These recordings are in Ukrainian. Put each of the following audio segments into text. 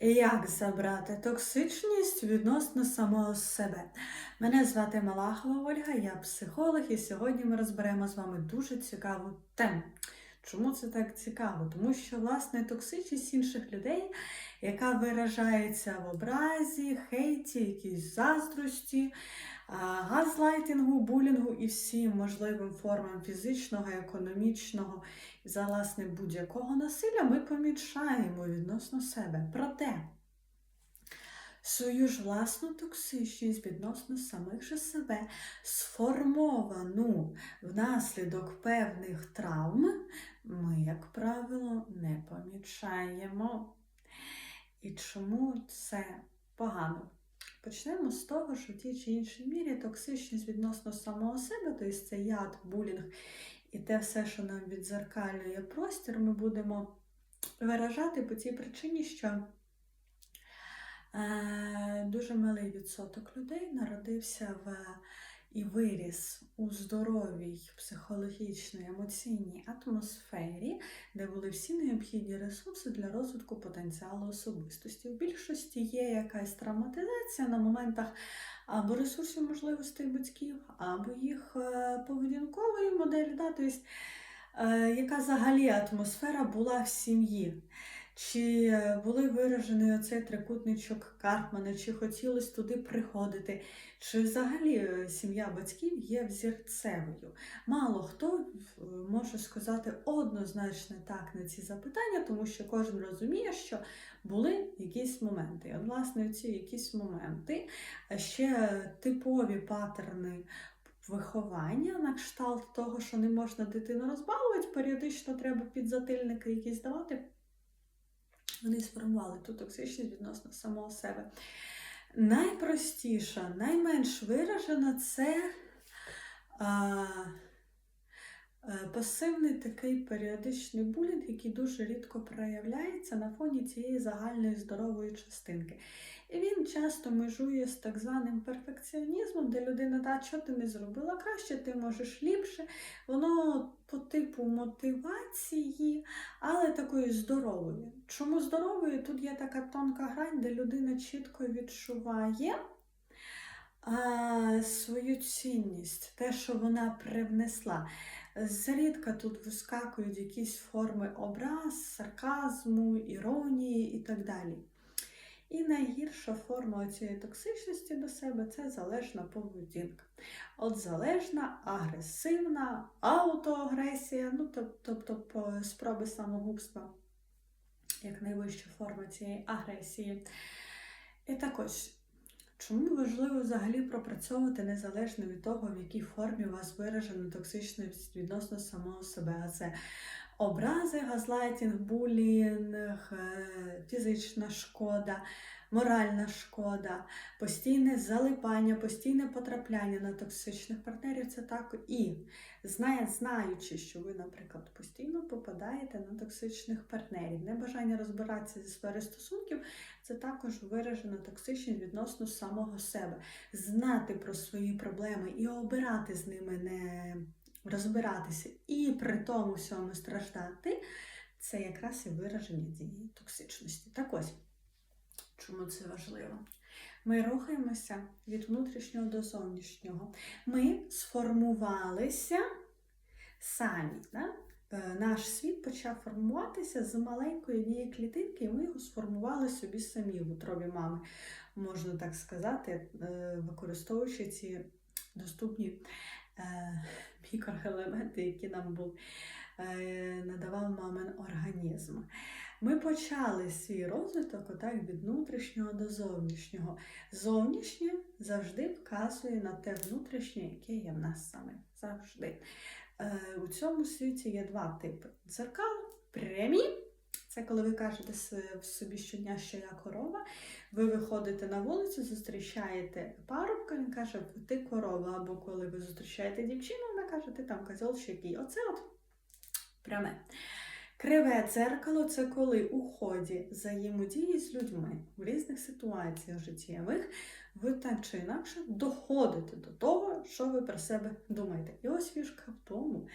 Як забрати токсичність відносно самого себе? Мене звати Малахова Ольга, я психолог, і сьогодні ми розберемо з вами дуже цікаву тему. Чому це так цікаво? Тому що власне токсичність інших людей, яка виражається в образі, хейті, якійсь заздрості, газлайтингу, булінгу і всім можливим формам фізичного, економічного і власне будь-якого насилля, ми помічаємо відносно себе. Проте свою ж власну токсичність відносно самих же себе, сформовану внаслідок певних травм, ми, як правило, не помічаємо. І чому це погано? Почнемо з того, що в тій чи іншій мірі токсичність відносно самого себе, тобто це яд, булінг і те все, що нам відзеркалює простір, ми будемо виражати по цій причині, що е, дуже малий відсоток людей народився в і виріс у здоровій психологічній, емоційній атмосфері, де були всі необхідні ресурси для розвитку потенціалу особистості. В більшості є якась травматизація на моментах або ресурсів можливостей батьків, або їх е, поведінкової моделі, да, тобто, яка взагалі атмосфера була в сім'ї. Чи е, були виражений оцей трикутничок Карпмана, чи хотілося туди приходити, чи взагалі е, сім'я батьків є взірцевою? Мало хто е, може сказати однозначно так на ці запитання, тому що кожен розуміє, що були якісь моменти. І, от, власне, ці якісь моменти, ще типові паттерни. Виховання на кшталт того, що не можна дитину розбавувати, періодично треба підзатильники якісь давати вони сформували ту токсичність відносно самого себе. Найпростіша, найменш виражена це а, а, пасивний такий періодичний булінг, який дуже рідко проявляється на фоні цієї загальної здорової частинки. І він часто межує з так званим перфекціонізмом, де людина, та що ти не зробила краще, ти можеш ліпше. Воно по типу мотивації, але такої здорової. Чому здорової? Тут є така тонка грань, де людина чітко відчуває свою цінність, те, що вона привнесла. Зрідка тут вискакують якісь форми образ, сарказму, іронії і так далі. І найгірша форма цієї токсичності до себе це залежна поведінка. От залежна, агресивна, аутоагресія, ну тобто спроби самогубства, як найвища форма цієї агресії. І так ось, чому важливо взагалі пропрацьовувати незалежно від того, в якій формі у вас виражена токсичність відносно самого себе. А це образи, газлайтінг, булінг, е, фізична шкода, моральна шкода, постійне залипання, постійне потрапляння на токсичних партнерів це так. І знає, знаючи, що ви, наприклад, постійно попадаєте на токсичних партнерів, небажання розбиратися зі сфери стосунків, це також виражена токсичність відносно самого себе, знати про свої проблеми і обирати з ними не розбиратися і при тому всьому страждати, це якраз і вираження цієї токсичності. Так ось, чому це важливо? Ми рухаємося від внутрішнього до зовнішнього. Ми сформувалися самі. Да? Е, наш світ почав формуватися з маленької однієї клітинки, і ми його сформували собі самі в утробі мами, можна так сказати, е, використовуючи ці доступні мікроелементи, які нам був, е, надавав мамин організм. Ми почали свій розвиток отак від внутрішнього до зовнішнього. Зовнішнє завжди вказує на те внутрішнє, яке є в нас саме. Завжди. Е, у цьому світі є два типи: дзеркал, прямі. Це коли ви кажете собі щодня, що я корова, ви виходите на вулицю, зустрічаєте парубка, він каже, ти корова. Або коли ви зустрічаєте дівчину, вона каже, ти там козел ще який. Оце от пряме. Криве дзеркало це коли у ході взаємодії з людьми в різних ситуаціях життєвих ви так чи інакше доходите до того, що ви про себе думаєте. І ось фішка в тому,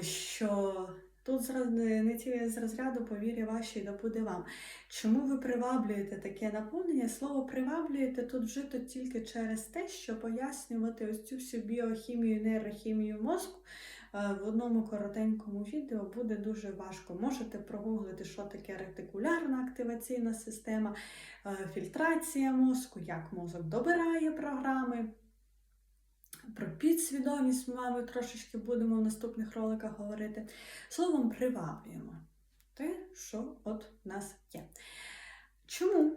що Тут не ті з розряду повір'я ваші добуде вам. Чому ви приваблюєте таке наповнення? Слово приваблюєте тут вжито тільки через те, що пояснювати ось цю всю біохімію, нейрохімію мозку е, в одному коротенькому відео буде дуже важко. Можете прогуглити, що таке ретикулярна активаційна система, е, фільтрація мозку, як мозок добирає програми. Про підсвідомість мабуть, трошечки будемо в наступних роликах говорити. Словом, приваблюємо те, що от в нас є. Чому?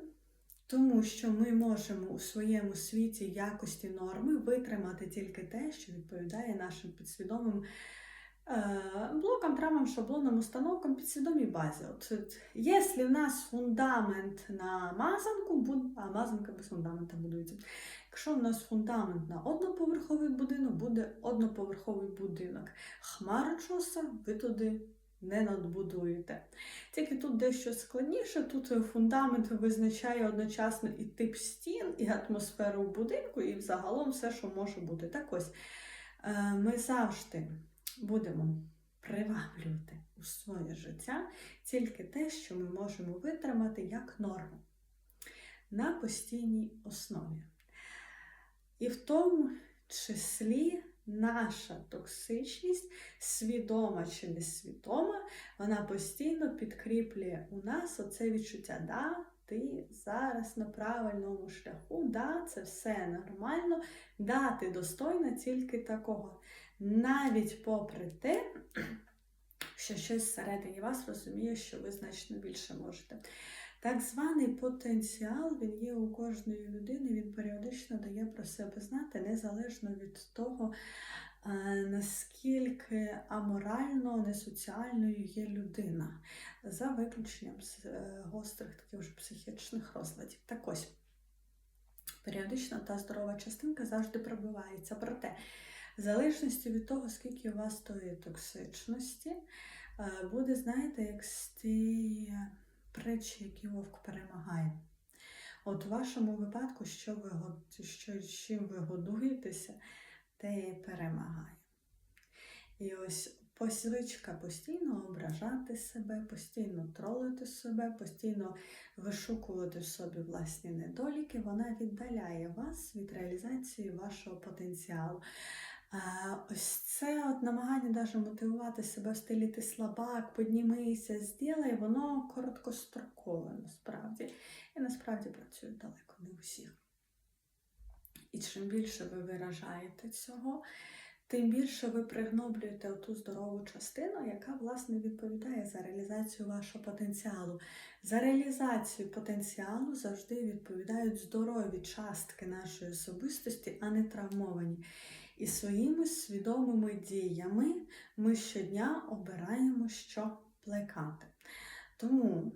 Тому що ми можемо у своєму світі якості норми витримати тільки те, що відповідає нашим підсвідомим блокам, травмам, шаблонам, установкам, підсвідомій базі. От, от, якщо в нас фундамент на мазанку, а мазанка без фундамента будується. Якщо в нас фундамент на одноповерховий будинок, буде одноповерховий будинок. Хмарочоса ви туди не надбудуєте. Тільки тут дещо складніше, тут фундамент визначає одночасно і тип стін, і атмосферу будинку, і взагалом все, що може бути. Так ось е, ми завжди будемо приваблювати у своє життя тільки те, що ми можемо витримати як норму на постійній основі. І в тому числі наша токсичність, свідома чи несвідома, вона постійно підкріплює у нас оце відчуття, да, ти зараз на правильному шляху, да, це все нормально, да, ти достойна тільки такого. Навіть попри те, що щось всередині вас розуміє, що ви значно більше можете. Так званий потенціал, він є у кожної людини, він періодично дає про себе знати, незалежно від того, е, наскільки аморально, несоціальною є людина, за виключенням е, гострих таких вже психічних розладів. Так ось, періодично та здорова частинка завжди пробивається. Проте, в залежності від того, скільки у вас тої токсичності, е, буде, знаєте, як з ті притчі, які вовк перемагає. От у вашому випадку, що ви, що, чим ви годуєтеся, те і перемагає. І ось звичка постійно ображати себе, постійно тролити себе, постійно вишукувати в собі власні недоліки, вона віддаляє вас від реалізації вашого потенціалу. Ось це от намагання даже мотивувати себе в стилі ти слабак, піднімися, зділай, воно короткострокове насправді. І насправді працює далеко не у всіх. І чим більше ви виражаєте цього, тим більше ви пригноблюєте ту здорову частину, яка власне відповідає за реалізацію вашого потенціалу. За реалізацію потенціалу завжди відповідають здорові частки нашої особистості, а не травмовані. І своїми свідомими діями ми щодня обираємо, що плекати. Тому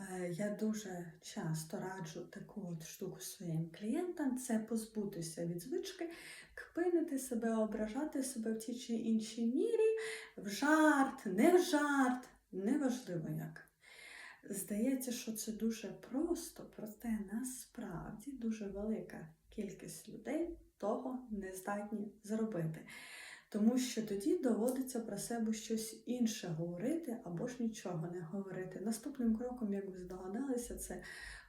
е, я дуже часто раджу таку от штуку своїм клієнтам це позбутися від звички, кпинити себе, ображати себе в тій чи іншій мірі, в жарт, не в жарт, неважливо як. Здається, що це дуже просто, проте насправді дуже велика кількість людей того не здатні зробити. Тому що тоді доводиться про себе щось інше говорити або ж нічого не говорити. Наступним кроком, як ви здогадалися, це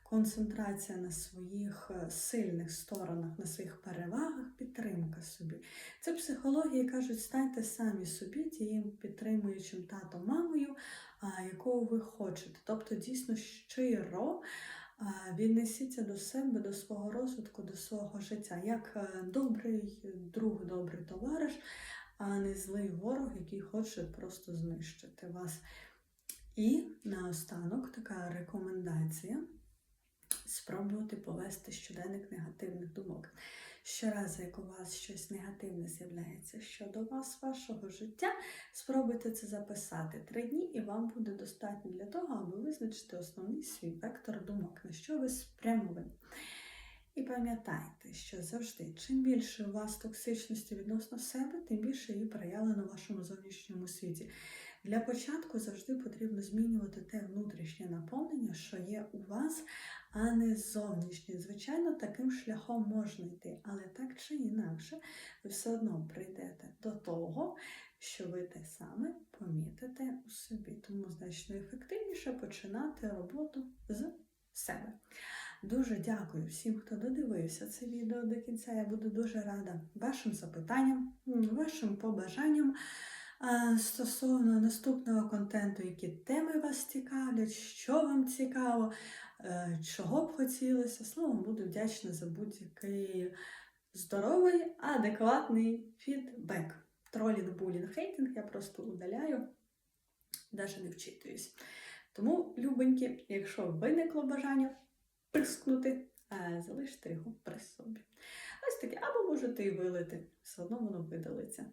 концентрація на своїх е, сильних сторонах, на своїх перевагах, підтримка собі. Це психологія, кажуть, станьте самі собі тією підтримуючим татом, мамою, якого ви хочете. Тобто, дійсно щиро віднесіться до себе, до свого розвитку, до свого життя, як е, добрий друг, добрий товариш, а не злий ворог, який хоче просто знищити вас. І наостанок така рекомендація спробувати повести щоденник негативних думок. Щоразу, як у вас щось негативне з'являється щодо вас, вашого життя, спробуйте це записати три дні, і вам буде достатньо для того, аби визначити основний свій вектор думок, на що ви спрямовані. І пам'ятайте, що завжди, чим більше у вас токсичності відносно себе, тим більше її проявлено в вашому зовнішньому світі. Для початку завжди потрібно змінювати те внутрішнє наповнення, що є у вас, а не зовнішнє. Звичайно, таким шляхом можна йти, але так чи інакше, ви все одно прийдете до того, що ви те саме помітите у собі. Тому значно ефективніше починати роботу з себе. Дуже дякую всім, хто додивився це відео до кінця. Я буду дуже рада вашим запитанням, вашим побажанням стосовно наступного контенту, які теми вас цікавлять, що вам цікаво, е, чого б хотілося. Словом, буду вдячна за будь-який здоровий, адекватний фідбек. Тролінг, булінг, хейтинг я просто удаляю, навіть не вчитуюсь. Тому, любенькі, якщо виникло бажання прискнути, е, залиште його при собі. Ось таке, або можете і вилити, все одно воно видалиться.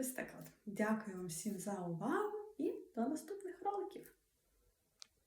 Ось так от. Дякую вам всім за увагу і до наступних роликів.